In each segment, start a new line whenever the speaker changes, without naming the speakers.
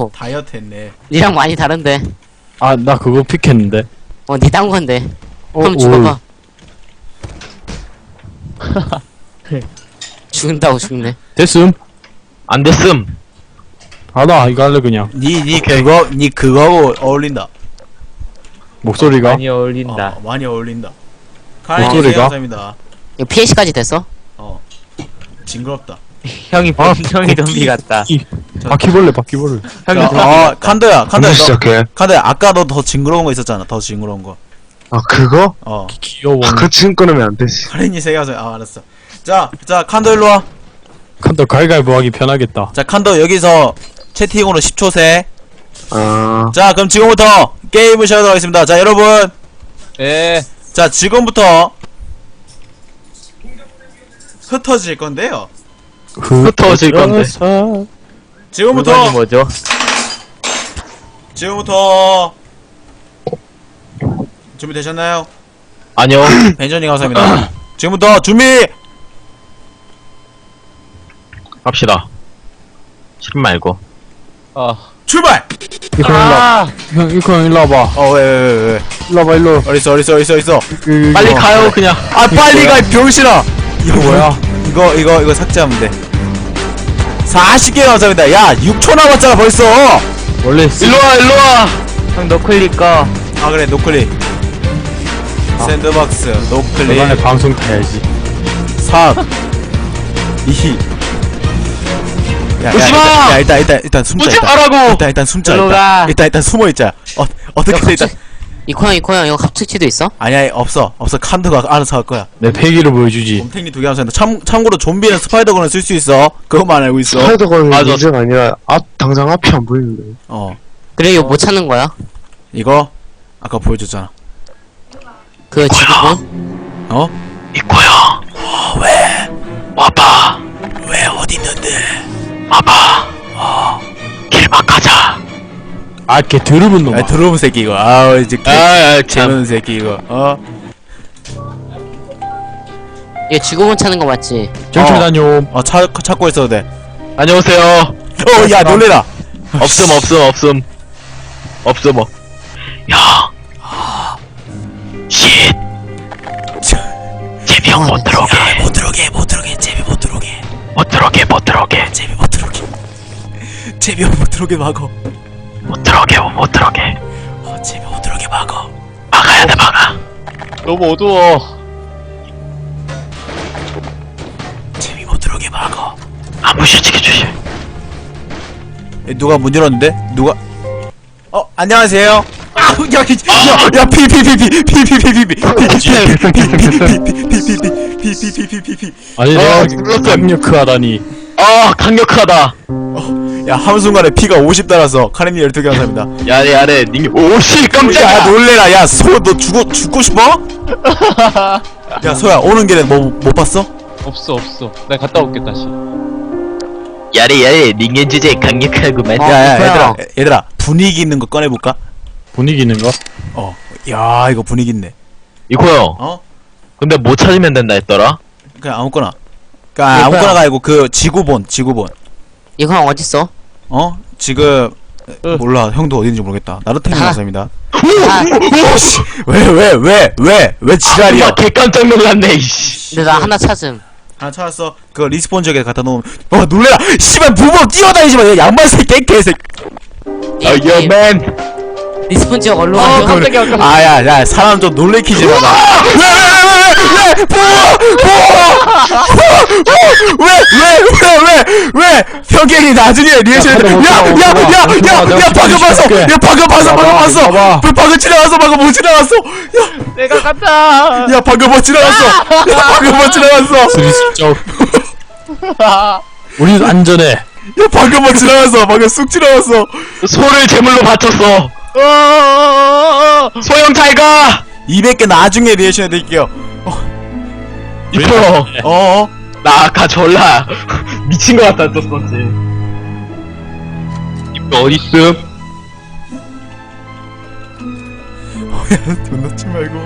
오
다이어트 했네.
니랑 많이 다른데
아, 나 그거 픽했는데.
어 니 딴 건데
어,
그럼
오.
죽어봐 죽는다고 죽네
됐음.
안 됐음.
아 나 이거 할래 그냥.
니, 니 그거, 니 그거하고 어울린다.
목소리가.
많이 어울린다.
어, 많이 어울린다.
목소리가?
감사합니다.
이거 PC까지 됐어?
어. 징그럽다.
형이
아,
형이 좀비 같다.
이 바퀴벌레 바퀴벌레.
형이
야,
좀비.
어, 칸도야, 칸도야.
언제
너,
시작해?
칸도야, 아까 너 더 징그러운 거 있었잖아. 더 징그러운 거.
아 그거?
어.
귀여워.
아, 그 지금 끊으면 안 되지.
카렌이 세게 하세요. 아, 알았어. 자, 자, 칸도 일로 와.
칸도 가위가위보 하기 편하겠다.
자, 칸도 여기서 채팅으로 10초 세.
아
자, 그럼 지금부터 게임을 시작하도록 하겠습니다. 자, 여러분.
예.
자, 지금부터 흩어질 건데요.
흩어질 건데.
지금부터
물건이 뭐죠?
지금부터 준비되셨나요?
아니요.
벤저님 감사합니다. 지금부터 준비
갑시다. 싫음 말고.
아.
출발.
이코 일로 와. 형 이코 형 일로 와봐.
어, 왜, 왜, 왜, 왜?
일로 와봐 일로.
어디 있어, 어디 있어, 어디 있어, 어디 있어.
그,
빨리
이거.
가요, 그냥.
아, 빨리 가, 이 병신아.
이거 뭐야?
이거, 이거, 이거 삭제하면 돼. 40개 감사합니다. 야, 6초 남았잖아, 벌써.
원래
일로 와, 일로 와.
형 노클릭 꺼.
아, 그래, 노클릭. 샌드박스, 노클릭.
저번에 방송 타야지.
3 2 야, 야,
오지 마!
야, 일단, 일단, 일단 숨자.
오지
일단.
말라고!
일단, 일단 숨자.
일로
일단,
가.
일단, 일단 숨어 있자. 어, 어떻게 일단.
이코 형 이코 형 이거 합숙치도 있어?
아니야, 없어. 없어. 칸드가 알아서 할 거야.
내 패기를 보여주지.
곰탱이 두개 감사합니다. 참, 참고로 좀비는 스파이더건을 쓸 수 있어. 그것만 알고 있어.
스파이더건
맞아.
문제가 아니라 앞 당장 앞이 안 보이는데.
어.
그래 이거 못 찾는 거야?
이거, 아까 보여줬잖아.
그 지구본?
어?
이코야. 왜? 와봐.
왜, 어디 있는데?
와봐.
아, 걔 드르는 놈.
아, 들어온 새끼, 이거. 아, 이제. 개,
아, 참.
재밌는 새끼, 이거. 어?
이거 지구본 찾는 거 맞지?
경찰
어.
다녀.
어, 차, 찾고 있어도 돼.
안녕하세요.
어, 야, 놀래라.
없음, 없음, 없음. 없음, 뭐. 야. 쉿. 제비 형못 들어오게.
못 들어오게, 못 들어오게, 제비 못 들어오게.
못 들어오게, 못 들어오게.
제비 못 들어오게. 제비 못 들어오게 막어.
못 들어오게, 못 들어오게.
어, 제비 못 들어오게 막어.
막아야 돼, 막아.
너무 어두워.
제비 못 들어오게 막어.
안 조심.
에, 누가 문 열었는데? 누가? 어, 안녕하세요. 아, 야, 이- 야, 야, 피, 피, 피, 피, 피, 피, 피, 피, 피, 피, 피, 피, 피, 피, 피, 피, 피, 피, 피.
아니,
아,
내가
눌렀어.
강력하다니.
아, 강력하다.
야, 한순간에 피가 50 달아서 카레님 12개 감사합니다.
야래, 야래, 닝, 오씨,
야,
깜짝이야.
놀래라. 야, 소, 너 죽어, 죽고 싶어? 야, 소야, 오는 길에 뭐, 못 봤어?
없어 없어. 나 갔다 올게 다시.
야래, 야래, 닝의 주제 강력하구만.
어,
야, 야. 얘들아, 얘들아, 분위기 있는 거 꺼내볼까?
분위기 있는 거?
어. 야, 이거 분위기 있네.
이코 형,
어?
근데 뭐 찾으면 된다 했더라?
그냥 아무거나. 그니까. 아무거나가 아니고 그 지구본, 지구본.
형 어딨어?
어? 지금
으.
몰라. 형도 어딘지 모르겠다. 나루탱이
아.
감사합니다.
아,
왜, 왜, 왜, 왜, 왜 지랄이야?
아, 개 깜짝 놀랐네, 이씨.
근데 나 하나 찾음
하나 찾았어. 그 리스폰 지역에 갖다 놓으면 어 놀래라. 씨발 무법 뛰어다니지 마. 얘 양말 새끼 개새끼.
아, 여, 맨.
리스폰 지역 얼로
어,
가죠?
깜짝이야. 깜짝이야.
아야, 야 사람 좀 놀래키지 마. 왜왜왜왜왜 왜왜왜왜 왜 평균이 나중에 리액션 야야 야 야 야 방금 봤어. 야 방금 봤어. 방금 봤어.
봐봐.
왜 방금 지나갔어. 방금 못 지나갔어. 야
내가 간다.
야 방금 못 지나갔어. 야 방금 못 지나갔어.
스리슬쩍. 우리는 안전해.
야 방금 못 지나갔어. 방금 쑥 지나갔어.
소를 제물로 바쳤어.
어.
소형 잘 가!
200개 나중에 리액션 해드릴게요.
형,
어어.
나 아까 졸라 미친 것 같다 했었었지. 이거 어딨음?
돈 넣지 말고.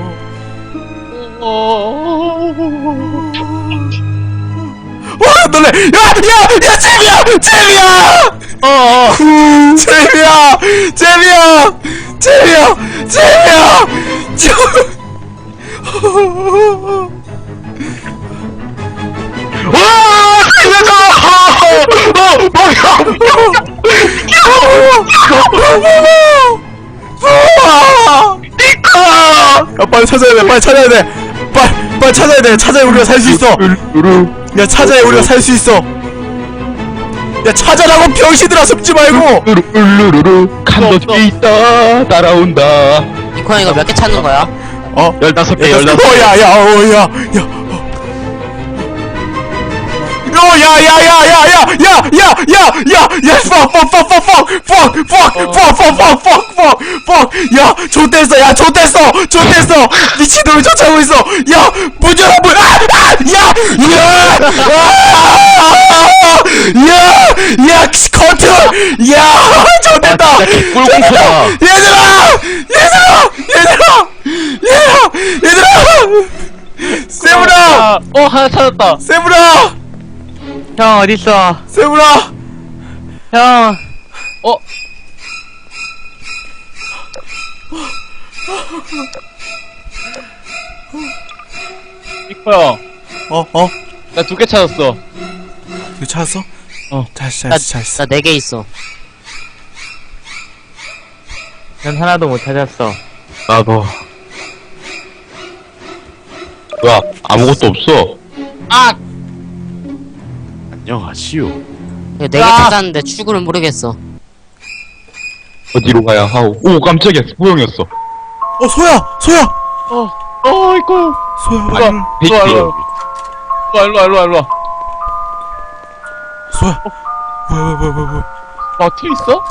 와 놀래. 야 야 야 재미야 재미야. 어 어. 재미 제비야 제비야 저 야 빨리 찾아야 돼 빨리 찾아야 돼 빨리 빨리 찾아야 돼 찾아야 우리가 살 수 있어 야 찾아야 우리가 살 수 있어 야 찾아라고 병신들아 숨지 말고
르르르르 칸도 뒤에 있다 따라온다
형 이거 몇개 찾는 거야?
어
열다섯 개 열다섯 개
어야야어야야 야야야야야야 야야야야야 fuck fuck fuck fuck fuck fuck fuck fuck fuck fuck fuck fuck 야 좆됐어 야 좆됐어 좆됐어 미친놈이 쫓아오고 있어 야 문 열어 문야야야 컨트롤 야 좆됐다
꿀공포다
얘들아 얘들아 얘들아 얘들아 얘들아 세브라
어 하나 찾았다
세브라
형 어딨어?
세브라
형어 이코야
어 어?
나 두 개 찾았어
이거 찾았어?
어.
잘했어
나네개 있어.
난 하나도 못 찾았어.
나도. 뭐야, 아무것도 없어.
안녕하시오.
네개 찾았는데 출구를 모르겠어.
어디로 가야 하오. 오, 깜짝이야. 스포형이었어.
어 소야! 소야!
어 이거.
소야
누가?
일로
일로와? 일로 와 일로 와 일로 와 일로 와
소야! 뭐야 뭐야 뭐야 뭐야 뭐야
아 뒤에 있어?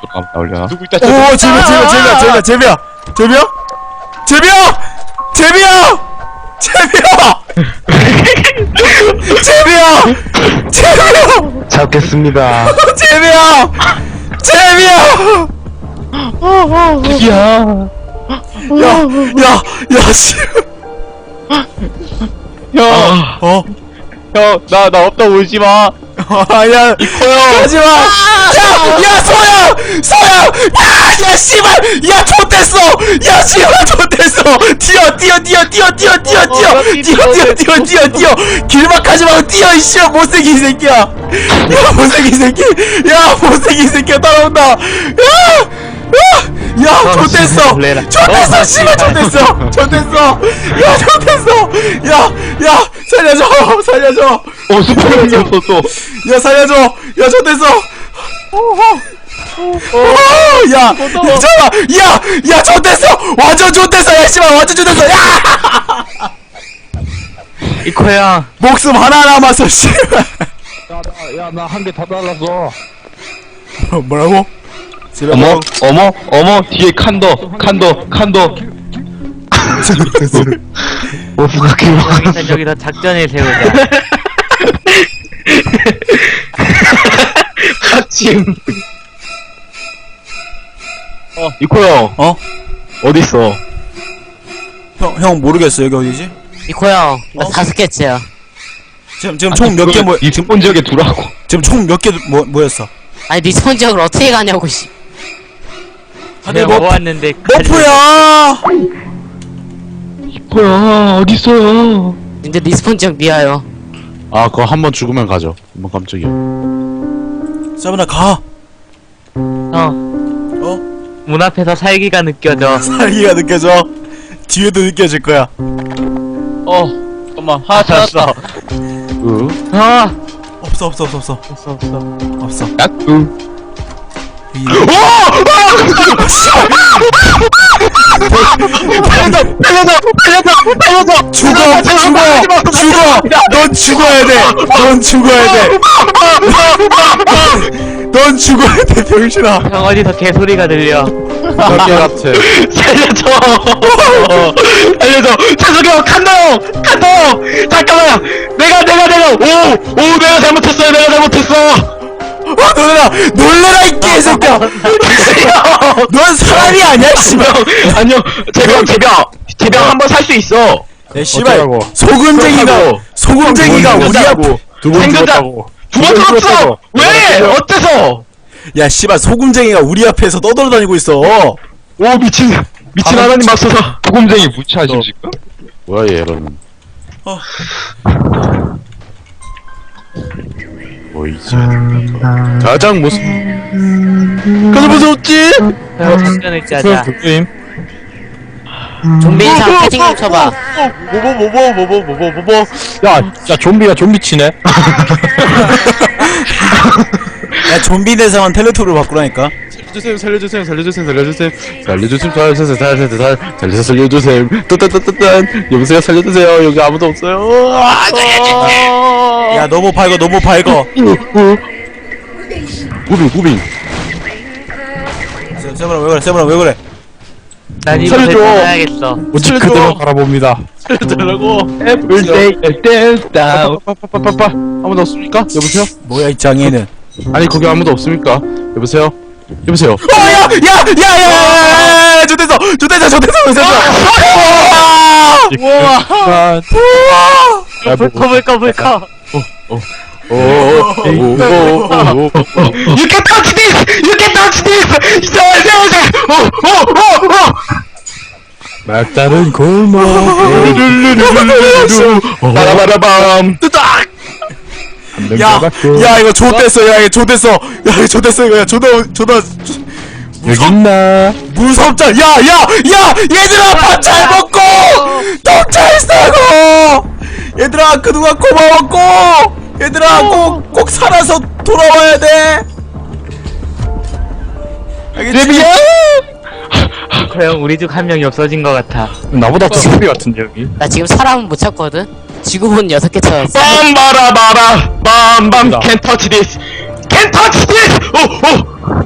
잠깐 나올려나?
누구 있다
오 제비야? 제비야 제비야 제비야! 제비야! 제비야! 제비야! 제비야 제비야! 제비야!
잡겠습니다.
제비야! 제비야!
야.
야 야 야 씨.
형,
어?
형, 나, 나 없다 울지 마.
아야
이코요.
하지 마 야야 소야! 소야! 야야 씨발! 야 좆됐어! 야 씨발 좆됐어! 뛰어 뛰어 뛰어 뛰어 뛰어 뛰어 뛰어!
어,
뛰어 뛰어 뛰어 뛰어 뛰어! 길막하지 말고 뛰어 이씨 못생긴 새끼야! 야 못생긴 새끼! 야 못생긴 새끼야 따라온다! 야야 좆됐어! 좆됐어 씨발 좆됐어! 좆됐어! 야 좆됐어! 야야 살려줘! 살려줘!
어, 스포형이 없었어.
야 살려줘! 야 좆됐어 어, 야, 잠깐만, 야, 야, 좆됐어! 완전 좆됐어! 야, 씨발, 완전 좆됐어! 야!
이코 형,
목숨 하나 남았어, 씨발!
야, 나 한개더 달랐어.
어, 뭐라고? 집에
어머, 어머, 어머, 뒤에 칸더, 칸더, 칸더.
모두가 기억.
여기서 저기서 작전을 세우자.
아침. 어, 이코 형,
어?
어딨어?
형, 형 모르겠어, 여기 어디지?
이코 형, 나 다섯 개째야.
지금, 지금 총 몇 개 모,
이 스폰 지역에 두라고.
지금 총 몇 개 모, 모였어?
아니 리스폰 지역을 어떻게 가냐고 씨.
다들 뭐,
모았는데
머프야!
이코야, 어딨어요?
근데 리스폰 지역 미아요.
아, 그거 한 번 죽으면 가죠. 한번 깜짝이야.
사브나, 가!
형,
어?
문 앞에서 살기가 느껴져.
살기가 느껴져. 뒤에도 느껴질 거야.
어, 잠깐만. 하나 찾았다.
으?
아,
없어, 없어, 없어, 없어.
없어 없어.
없어.
야쿠.
이- 죽어! 죽어! 죽어! 넌 죽어야 돼! 넌 죽어야 돼! 넌 죽어야 돼, 병신아!
형 어디서 개소리가 들려.
몇개 같아.
살려줘! 살려줘! 재석이 형, 칸더! 칸더! 잠깐만! 내가, 내가, 내가! 오! 오, 내가 잘못했어요! 내가 잘못했어!
어, 놀래라! 놀래라, 이! 넌 사람이 아니야, 씨발!
아니요, 제병, 제병! 제병 한 번 살 수 있어!
내 씨발,
어쩌라고?
소금쟁이가. 소금쟁이가 우리 앞.
두번
생존자-
죽었다고.
두번
두번! 죽었다고.
왜? 어때서?
야 씨발 소금쟁이가 우리 앞에서 떠돌아다니고 있어
오 미친 미친 하나님 맙소사
소금쟁이 무차하심 지금?
뭐야 얘는
어.
뭐이지 가장 무슨
그래서 무섭지?
작전을 짜자.
교수님
좀비 인상 패팅 좀 쳐봐.
뭐뭐 뭐뭐 뭐뭐 뭐뭐
야, 야 좀비가 좀비 치네.
야 좀비 대상은 텔레토를 바꾸라니까.
살려주세요 살려주세요 살려주세요 살려주세요. 살려주세요 살려주세요 살려주세요 살려주세요 살려주세요. 딴딴딴딴 여보세요 살려주세요. 여기 아무도 없어요.
야 너무 밝어 너무 밝어
구빙 구빙.
세- 세브라 왜 그래? 세브라 왜 그래?
난 이거
살려줘.
해야겠어.
오직 그대로 바라봅니다.
살려달라고?
Everyday dance down
빠빠빠빠 아무도 없습니까 여보세요
뭐야 이 장애는
아니 거기 아무도 없습니까? 여보세요? 여보세요?
어야야야야야야 좋댔어 좋댔어 좋댔어 좋댔어
야, 뭐,
물커 물커 물커.
오오오오오
You can touch this! You can touch this! 이제 이제 오오오오
막다른 골목
바라바라밤.
한명
야, 야 이거 좆됐어. 야 이거 좆됐어. 야 이거 좆됐어. 이거 야 조다 조다
여기 있나?
무섭자 야야야! 얘들아 밥 잘 먹고! 똥 잘 싸고! 얘들아 그동안 고마웠고 얘들아 꼭 꼭 살아서 돌아와야 돼 알겠지?
이코 형 우리 중 한 명이 없어진 것 같아.
나보다 더 좀비 같은데 여기
나 지금 사람 못 찾거든? 지구본 여섯 개 찾았어.
빰바라 바라 빰빰
된다.
Can touch this! Can touch this! 오오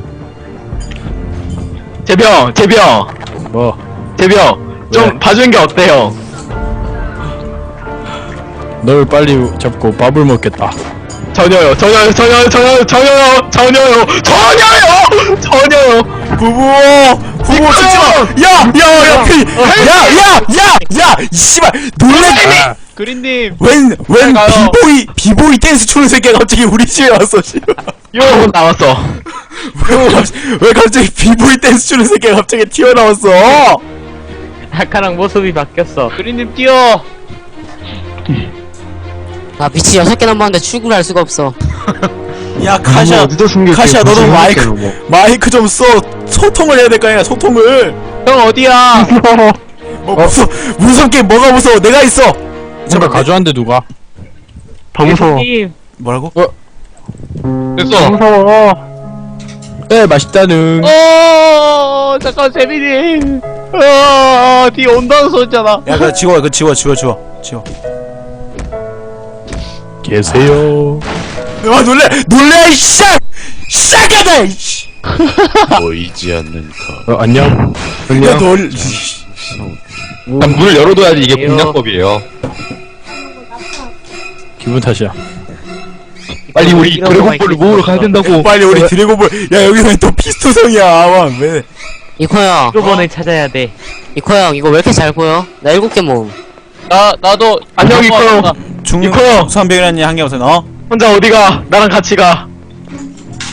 제병 제병
뭐
제병 좀 봐주는 게 어때요?
널 빨리 잡고 밥을 먹겠다.
전혀요, 전혀요, 전혀요, 전혀요, 전혀요, 전혀요, 전혀요, 전혀요.
부부, 부부 진짜. 야, 야, 야, 야, 야, 야, 야, 이 씨발 놀래.
그린님,
웬웬 비보이 비보이 댄스 추는 새끼가 갑자기 우리 집에 왔어.
요 나왔어.
왜, 갑- 왜 갑자기 비보이 댄스 추는 새끼가 갑자기 튀어나왔어?
아카랑 모습이 바뀌었어.
그린님 뛰어.
아 미친 여섯 개 넘었는데 출구를 할 수가 없어.
야 카샤
어디다
카샤 너도
무슨
마이크. 마이크 좀 써. 소통을 해야 될 거 아니야 소통을.
형 어디야?
뭐 무서 무서운 게 뭐가 무서워? 내가 있어.
뭔가 가져왔는데 누가?
더 무서워
팀.
뭐라고?
됐어.
무서워
네 맛있다는.
어 잠깐 재민이. 어뒤 온다는 소리잖아.
야 그거 지워 그거 지워 지워 지워 지워
계세요.
아. 놀래 놀래 이씨싹 싹하다 이씨.
보이지 않는 카
어, 안녕.
야
안녕.
놀
일단 문을 열어둬야지 이게. 공략법이에요. 기분 탓이야. 빨리 우리 드래곤볼을 모으러 가야 된다고.
빨리 우리 드래곤볼 야 여기는 또 피스토성이야. 아왜.
이코 형,
수번을 찾아야 돼.
이코 형 이거 왜 이렇게 잘 보여? 나 일곱 개 모음.
나 나도 안녕 이코
중
이코요.
수한병이라는 한게 없어 너?
혼자 어디가? 나랑 같이 가.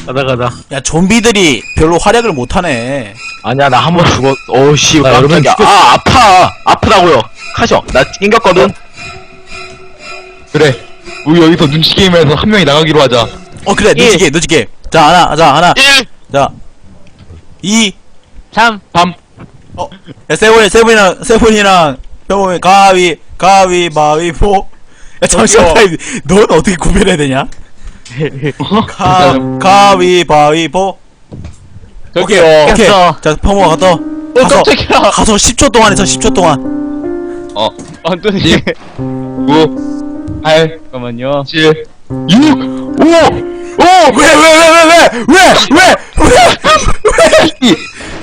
가자 가자.
야 좀비들이 별로 활약을 못하네.
아니야 나 한 번 죽었 어우씨
나 여러 명
깜짝이야. 아 아파. 아프다고요. 카셔. 나 낑겼거든.
그래. 우리 여기서 눈치 게임에서 한 명이 나가기로 하자.
어 그래. 늦지게 늦지게. 자 하나 자 하나.
1
자 이.
3.
야 세븐이 세븐이랑 세븐이랑 병원이 가위 가위 바위보 야 잠시만 타임 넌 어떻게 구별해야 되냐? 가 가위 바위보. 오케이 오케이.
꼈어.
자 평범 가서
어
가서
깜짝이야.
가서 10초 동안 해서 10초 동안.
안토니
9 8
잠깐만요.
7 6
5왜왜 왜 왜 왜? 왜?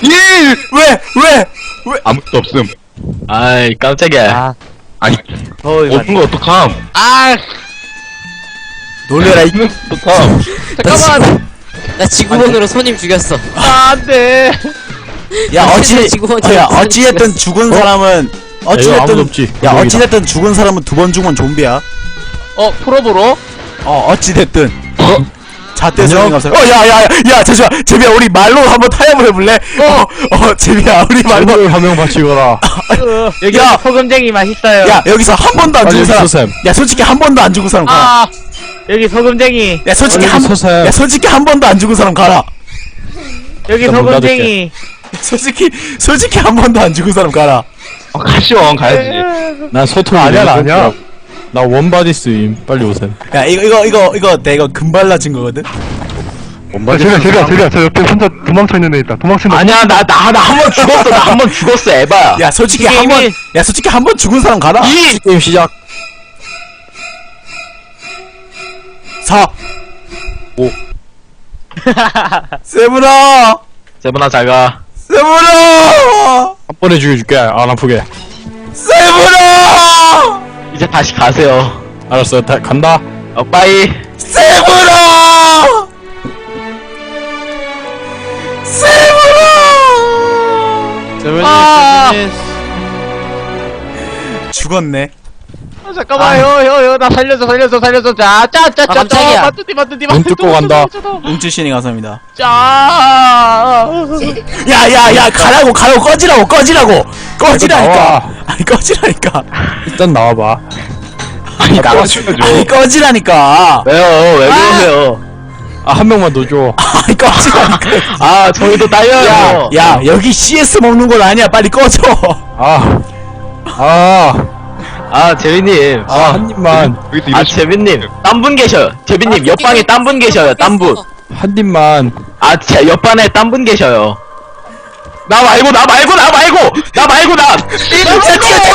왜왜왜왜 왜?
아무것도 없음.
아이 깜짝이야.
아.
아니 없는 거 어떡함?
아
놀래라 이
어떡함?
잠깐만. 나 지구본으로 손님 죽였어.
안돼.
야 어찌
지구본
어, 야
지구본
어찌됐든 죽은 사람은
아무도
어찌됐든
없지.
야. 어찌됐든 죽은 사람은 두 번 죽으면 좀비야.
어 프로보로?
어 어찌됐든 잣대 소리 감사. 어, 야, 야, 야, 야, 잠시만, 제비야, 우리 말로 한번 타협을 해볼래? 어, 어, 제비야, 우리 말로.
말로 한명 바치거라
여기
야!
소금쟁이 맛있어요.
야, 여기서 한 번도 안 죽은 사람.
서셈.
야, 솔직히 한 번도 안 죽은 사람 가라.
아 여기 소금쟁이.
야, 솔직히 한,
서셈.
야, 솔직히 한 번도 안 죽은 사람 가라.
여기
일단 문
소금쟁이.
솔직히, 솔직히 한 번도 안 죽은 사람 가라.
어, 가시오 가야지
난 소통
아니야, 나 아니야.
나 원바디 스임 빨리 오셈
야, 이거, 이거, 이거, 이거, 내가 금발라진 거거든?
야, 제비야, 제비야, 제비야, 저 옆에 혼자 도망쳐 있는 애 있다. 도망친다.
아니야 나 나 나 한 번 죽었어 나 한 번 죽었어 에바야
야, 솔직히 한 번, 야, 솔직히 한 번 죽은 사람 가라.
게임 시작
4. 5. 세븐아!
세븐아 잘가
세븐아!
한 번에 죽여줄게 안 아프게
세븐아!
이제 다시 가세요
알았어 다, 간다
어 빠이
세븐아! 세븐아!
아!
죽었네.
아, 잠깐만 요요요 나 살려줘 살려줘 살려줘
아,
자짜짜짜
깜짝이야.
맞뚜디 맞뚜디
눈 뜯고 간다
웅치신이 감사합니다.
짜
야, 야, 야, 가라고, 가라고, 꺼지라고, 꺼지라고! 꺼지라니까!
나와.
아니, 꺼지라니까!
일단 나와봐
아니 나가주죠
아니, 꺼지라니까!
왜요 왜 그러세요
아 한 명만 넣어줘
아니, 꺼지라니까!
아 저희도
야,
딸려요
야, 여기 CS 먹는 건 아니야. 빨리 꺼져.
아 아,
아 재빈님
아, 한 입만,
아 재빈님 딴 분 계셔요 재빈님 옆방에 딴 분 계셔요 딴분아
한 입만.
제 옆반에 딴 분 계셔요 나 말고 나 말고 나 말고 나 말고 나
뛰어, 뛰어, 뛰어, 뛰어,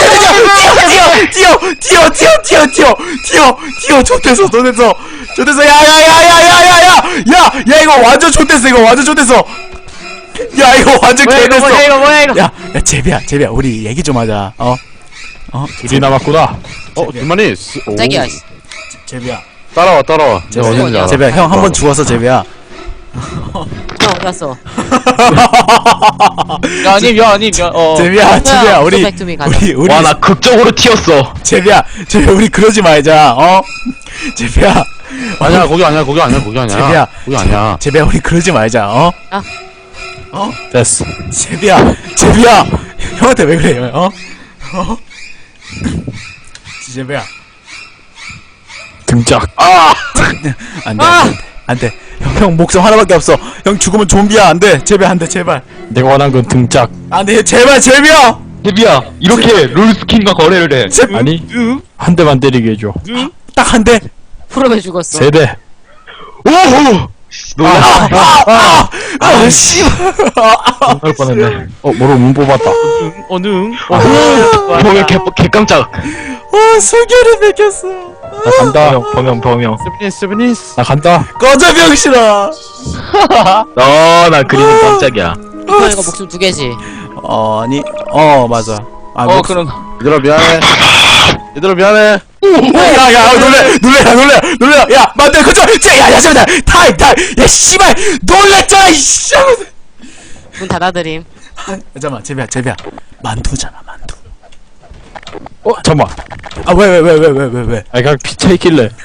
뛰어, 뛰어, 뛰어, 뛰어, 뛰어, 뛰어, 좋댔어, 좋댔어, 좋댔어, 야, 야, 야, 야, 야, 야, 야, 야, 야, 이거 완전 좋댔어, 이거 완전 좋댔어. 야, 이거 완전
뭐야 이거
개됐어.
뭐야 이거 뭐야 이거
야, 야, 제비야, 제비야, 우리 얘기 좀 하자. 어,
둘이 남았구나.
어 둘만이
깜짝이야. 씨.
제비야,
따라와 따라와 내가
어디야?
어딘지 알아
제비야, 형 한 번 죽었어, 제비야.
형 어디 갔어?
야님 야님 야어
제비야, 제비야, 우리,
가자.
우리, 우리,
와 나 극적으로 튀었어
제비야, 제비야, 우리 그러지 말자. 어, 제비야,
아니야 거기 아니야 거기 아니야 거기 아니야
제비야.
거기 아니야
제비야, 우리 그러지 말자. 어,
됐어.
제비야, 제비야, 형한테 왜 그래, 형? 어? 어? 제비야,
등짝.
안 돼, 안 돼, 안 돼. 형, 형 목숨 하나밖에 없어. 형 죽으면 좀비야, 안 돼. 제발, 안 돼, 제발.
내가 원한 건 등짝.
안 돼, 제발, 제비야.
데비야 이렇게 룰스킨과 거래를 해
제,
아니, 한 대만 때리게 해줘.
딱 한 대.
프로에 죽었어.
세 대.
오호 놀라
아, 아, 아, 씨발.
할 뻔했네. 어, 뭐로 문 뽑았다.
어능
보면 개, 개 깜짝
와, 소결이 뺏겼어.
나 간다.
범영 범영
스브니스 스브니스
나 간다.
꺼져, 병신아.
어 나 그림은 깜짝이야
형 이거 목숨 두 개지.
어, 아니, 어, 맞아. 아,
어
목-
그럼
얘들아 미안해 얘들아 미안해
야, 야, 놀래, 놀래, 놀래, 놀래. 야, 맞다, 그죠? 야, 야, 잠깐만. 타임, 타임. 야, 씨발, 놀랬잖아, 이씨.
문 닫아드림.
잠깐만, 제비야, 제비야. 만두잖아, 만두.
어, 잠깐만.
아, 왜, 왜, 왜, 왜, 왜, 왜, 왜?
아, 그냥 피차 있길래.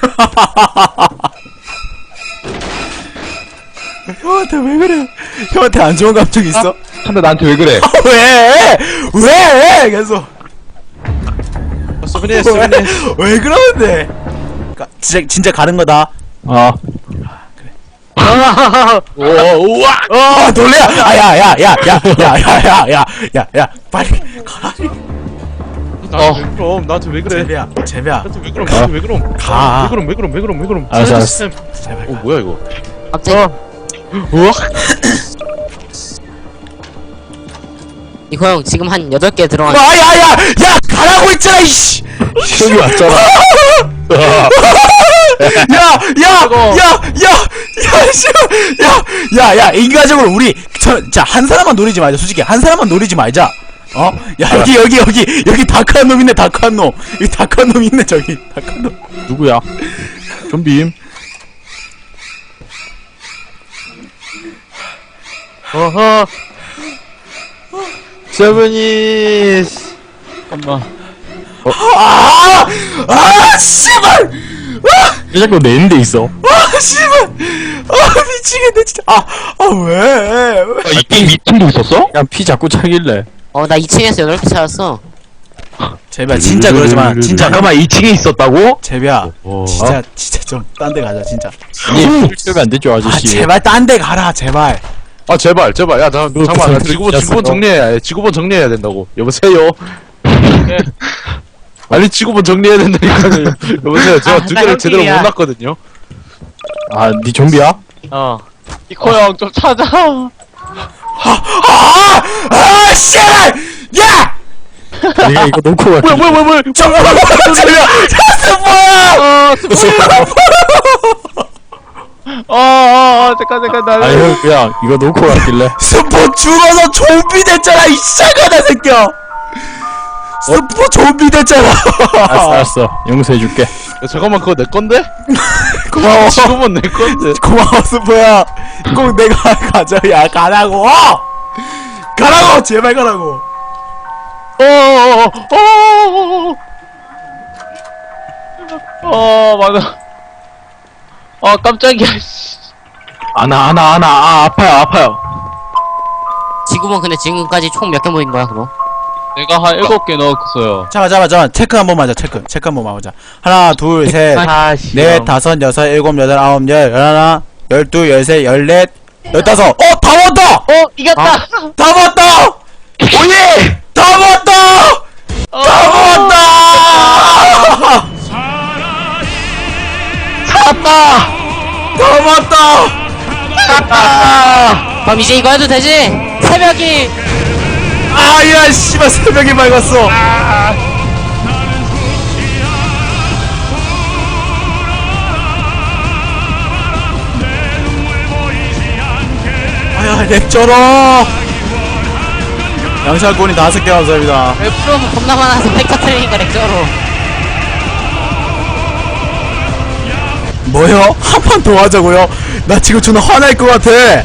형한테 왜 그래? 형한테 안 좋은 감정 있어?
근데 나한테 왜 그래
아, 왜? 왜? 계속. 왜,
스브니
왜 그러는데? 가- 진짜, 진짜 가는 거다.
아,
오 우와
어, 놀래야. 아, 야, 야, 야, 야, 야, 야, 야, 야, 야, 야, 빨리 가라.
나한테 왜 그럼 나한테 왜 그래
제비야, 제비야.
나한테 왜 그럼 나한테 왜 그럼
가.
왜 그럼 왜 그럼 왜 그럼 왜 그럼
알았어, 알았어.
제발.
어 뭐야 이거
갑자기. 이거 형 지금 한 8개 들어가.
아, 야, 야, 야, 가라고 있잖아, 이씨.
여기 왔잖아.
야, 야, 야, 야, 야, 씨, 야, 야, 야, 인간적으로 우리 저, 자, 한 사람만 노리지 말자. 솔직히 한 사람만 노리지 말자. 어? 야, 여기, 여기, 여기, 여기 다크한 놈 있네, 다크한 놈. 여기 다크한 놈 있네, 저기. 다크한 놈.
누구야? 좀비임?
어허
세븐이스
잠깐만
아, 아, 씨발. 아,
왜 자꾸 내는데 있어?
아 씨발 아 미치겠네 진짜 아 아왜
이 게임 2층도 있었어?
그냥 피 자꾸 차길래.
어, 나 2층에서 8개 찾았어.
제발 진짜 그러지 마 진짜
잠깐만 2층에 있었다고?
제비야
어.
진짜 진짜 좀 딴 데 가자 진짜
니 필요가 안 되죠
아
아저씨.
제발 딴 데 가라 제발
아 제발 제발. 야 나,
그
잠깐만 나
상태를
지구본. 지구본 정리해야 해. 지구본 정리해야 된다고. 여보세요? 예. 아니 지구본 정리해야 된다니까요 여보세요? 제가
아, 두나
개를 제대로. 못 놨거든요. 아니 좀비야?
어.
이코 형좀 찾아.
아! 아 씨발! 야!
내가 이거 놓고 갈게 뭐야 뭐야 뭐야?
잠깐만 제비야 야 스포야
어, 어, 어, 잠깐, 잠깐, 나.
아니 형 그냥 이거 놓고 갔길래.
스포 죽어서 좀비 됐잖아 이 샤가다 새끼야. 스포 좀비 됐잖아.
알았어 알았어. 용서해줄게. 야, 잠깐만 그거 내 건데?
고마워.
지구본 내 건데.
고마워 스포야. 꼭 내가 가져. 야 가라고. 가라고! 제발 가라고.
어, 어, 어, 어, 어, 맞아. 어, 깜짝이야, 씨.
아나 아나 아나 아 아파요 아파요
지구본 근데 지금까지 총 몇 개 모인 거야, 그럼?
내가 한 일곱 개 넣었어요.
잠깐 잠깐 잠깐 체크 한 번만 하자 체크 체크 한 번만 하자 하나 둘셋
아, 씨.
넷, 다섯, 여섯, 일곱, 여덟, 아홉, 열, 열하나, 열두, 열세, 열넷, 열다섯. 어, 다 왔다!
어, 이겼다!
다 왔다! 오예! 다 왔다! 다 왔다! 살았다!
그럼 이제 이거 해도 되지? 새벽이!
아, 야, 씨발, 새벽이 밝았어. 아야, 렉 쩔어! 양샬꾼이 다섯 개 감사합니다.
왜 프로모 겁나 많아서 팩 터트리니까 렉저로.
뭐요? 한 판 더 하자고요? 나 지금 존나 화날 것 같아.